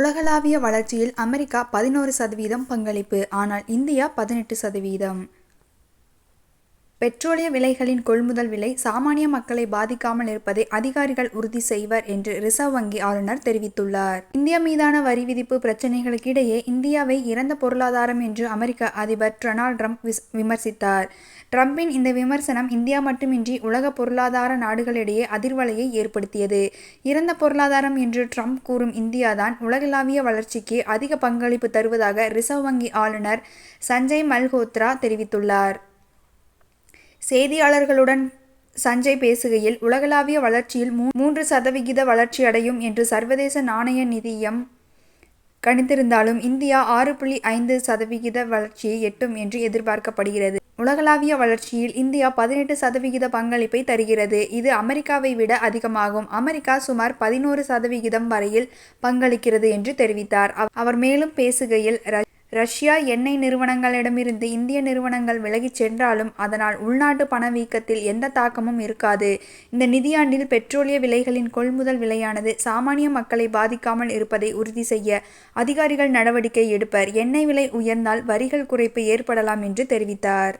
உலகளாவிய வளர்ச்சியில் அமெரிக்கா பதினோரு சதவீதம் பங்களிப்பு ஆனால் இந்தியா பதினெட்டு சதவீதம். பெட்ரோலிய விலைகளின் கொள்முதல் விலை சாமானிய மக்களை பாதிக்காமல் இருப்பதை அதிகாரிகள் உறுதி செய்வர் என்று ரிசர்வ் வங்கி ஆளுநர் தெரிவித்துள்ளார். இந்தியா மீதான வரி விதிப்பு பிரச்சினைகளுக்கிடையே இந்தியாவை இறந்த பொருளாதாரம் என்று அமெரிக்க அதிபர் டொனால்ட் ட்ரம்ப் விமர்சித்தார். டிரம்பின் இந்த விமர்சனம் இந்தியா மட்டுமின்றி உலக பொருளாதார நாடுகளிடையே அதிர்வலையை ஏற்படுத்தியது. இறந்த பொருளாதாரம் என்று டிரம்ப் கூறும் இந்தியா தான் உலகளாவிய வளர்ச்சிக்கு அதிக பங்களிப்பு தருவதாக ரிசர்வ் வங்கி ஆளுநர் சஞ்சய் மல்ஹோத்ரா தெரிவித்துள்ளார். செய்தியாளர்களுடன் சஞ்சய் பேசுகையில் உலகளாவிய வளர்ச்சியில் மூன்று சதவிகித வளர்ச்சி அடையும் என்று சர்வதேச நாணய நிதியம் கணித்திருந்தாலும் இந்தியா ஆறு புள்ளி ஐந்து சதவிகித வளர்ச்சியை எட்டும் என்று எதிர்பார்க்கப்படுகிறது. உலகளாவிய வளர்ச்சியில் இந்தியா பதினெட்டு சதவிகித பங்களிப்பை தருகிறது. இது அமெரிக்காவை விட அதிகமாகும். அமெரிக்கா சுமார் பதினோரு சதவிகிதம் வரையில் பங்களிக்கிறது என்று தெரிவித்தார். அவர் மேலும் பேசுகையில் ரஷ்யா எண்ணெய் நிறுவனங்களிடமிருந்து இந்திய நிறுவனங்கள் விலகிச் சென்றாலும் அதனால் உள்நாட்டு பணவீக்கத்தில் எந்த தாக்கமும் இருக்காது. இந்த நிதியாண்டில் பெட்ரோலிய விலைகளின் கொள்முதல் விலையானது சாமானிய மக்களை பாதிக்காமல் இருப்பதை உறுதி செய்ய அதிகாரிகள் நடவடிக்கை எடுப்பர். எண்ணெய் விலை உயர்ந்தால் வரிகள் குறைப்பு ஏற்படலாம் என்று தெரிவித்தார்.